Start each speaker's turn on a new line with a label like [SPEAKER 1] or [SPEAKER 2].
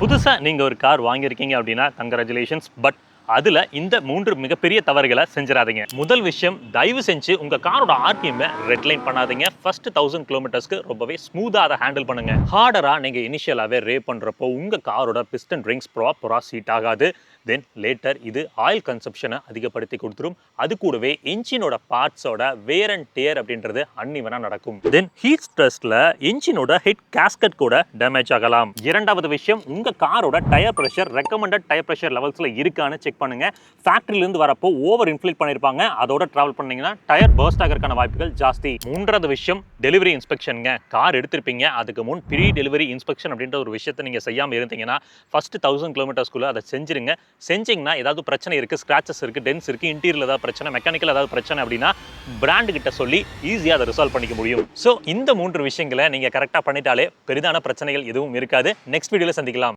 [SPEAKER 1] புதுசாக நீங்கள் ஒரு கார் வாங்கியிருக்கீங்க அப்படின்னா கங்க்ராச்சுலேஷன்ஸ் பட் அதில் இந்த மூன்று மிகப்பெரிய தவறுகளை செஞ்சிடாதீங்க. முதல் விஷயம் தயவு செஞ்சு உங்கள் காரோட ஆர்பிஎம் ரெட்லைன் பண்ணாதீங்க. ஃபர்ஸ்ட் தௌசண்ட் கிலோமீட்டர்ஸ்க்கு ரொம்பவே ஸ்மூத்தாக அதை ஹேண்டில் பண்ணுங்க. ஹார்டராக நீங்கள் இனிஷியலாகவே ரே பண்ணுறப்போ உங்கள் காரோட பிஸ்டன் ரிங்ஸ் ப்ராப்பராக சீட் ஆகாது. தென் லேட்டர் இது ஆயில் கன்சப்ஷனை அதிகப்படுத்தி கொடுத்துரும். அது கூடவே இன்ஜினோட பார்ட்ஸோட வேர் அண்ட் டேர் அப்படின்றது அன்னிவனாக நடக்கும். தென் ஹீட் ஸ்ட்ரெஸ்ல இன்ஜினோட ஹெட் கேஸ்கட் கூட டேமேஜ் ஆகலாம். இரண்டாவது விஷயம் உங்க காரோட tyre pressure recommended tyre pressure லெவல்ஸ்ல இருக்கான்னு செக் பண்ணுங்க. ஃபேக்டரியில இருந்து வரப்போ ஓவர் இன்ஃபிளிட் பண்ணிருப்பாங்க. அதோட ட்ராவல் பண்ணீங்கன்னா டயர் பர்ஸ்ட் ஆகிறதுக்கான வாய்ப்புகள் ஜாஸ்தி. மூன்றாவது விஷயம் டெலிவரி இன்ஸ்பெக்ஷனுங்க கார் எடுத்திருப்பீங்க. அதுக்கு முன் ப்ரீ டெலிவரி இன்ஸ்பெக்ஷன் அப்படின்ற ஒரு விஷயத்தை நீங்கள் செய்யாம இருந்தீங்கன்னா ஃபர்ஸ்ட் தௌசண்ட் கிலோமீட்டர்ஸ்குள்ளே அதை செஞ்சிருங்க. செஞ்சீங்கன்னா ஏதாவது பிரச்சனை இருக்குது ஸ்க்ராச்சஸ் இருக்கு டென்ஸ் இருக்கு இன்டீரியல் ஏதாவது பிரச்சனை மெக்கானிக்கல் ஏதாவது பிரச்சனை அப்படின்னா பிராண்டு கிட்ட சொல்லி ஈஸியாக அதை ரிசால்வ் பண்ணிக்க முடியும். ஸோ இந்த மூன்று விஷயங்களை நீங்கள் கரெக்டாக பண்ணிட்டாலே பெரிதான பிரச்சனைகள் எதுவும் இருக்காது. நெக்ஸ்ட் வீடியோல சந்திக்கலாம்.